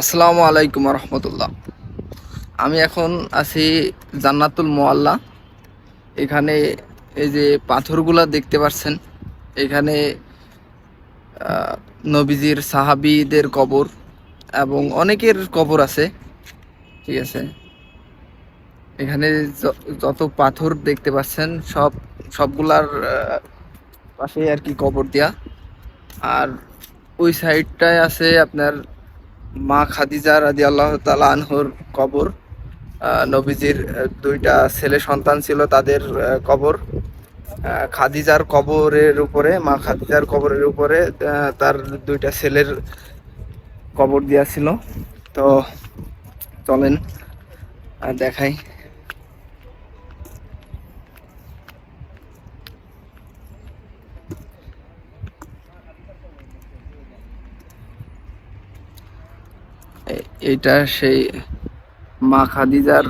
আসসালামু আলাইকুম রহমতুল্লাহ। আমি এখন আছি জান্নাতুল মোয়াল্লা। এখানে এই যে পাথরগুলা দেখতে পাচ্ছেন, এখানে নবীজির সাহাবিদের কবর এবং অনেকের কবর আছে, ঠিক আছে? এখানে যত পাথর দেখতে পাচ্ছেন, সব, সবগুলার পাশে আর কি কবর দেয়া। আর ওই সাইডটায় আছে আপনার মা খাদিজা রাজি আল্লাহ তালা আনহুর কবর নবীজির দুইটা ছেলে সন্তান ছিল তাদের কবর। খাদিজার কবরের উপরে, মা খাদিজার কবরের উপরে তার দুইটা ছেলের কবর দেওয়া ছিল। তো চলেন দেখাই। এ- এইটা সেই মা খাদিজার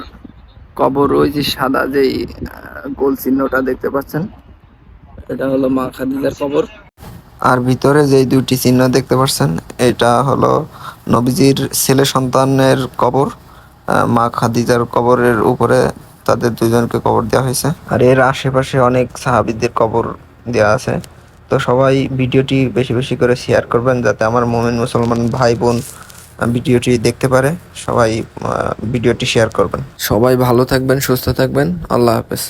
কবর, ওই যে সাদা যেই গোল চিহ্নটা দেখতে পাচ্ছেন? এটা হলো মা খাদিজার কবর। আর ভিতরে যেই দুইটি চিহ্ন দেখতে পাচ্ছেন, এটা হলো নবীজির ছেলে সন্তানের কবর মা খাদিজার কবরের উপরে তাদের দুজনকে কবর দেওয়া হয়েছে। আর এর আশেপাশে অনেক সাহাবীদের কবর দেওয়া আছে। তো সবাই ভিডিওটি বেশি বেশি করে শেয়ার করবেন, যাতে আমার মোমিন মুসলমান ভাই বোন ভিডিওটি দেখতে পারে। সবাই ভিডিওটি শেয়ার করবেন। সবাই ভালো থাকবেন সুস্থ থাকবেন। আল্লাহ হাফেজ।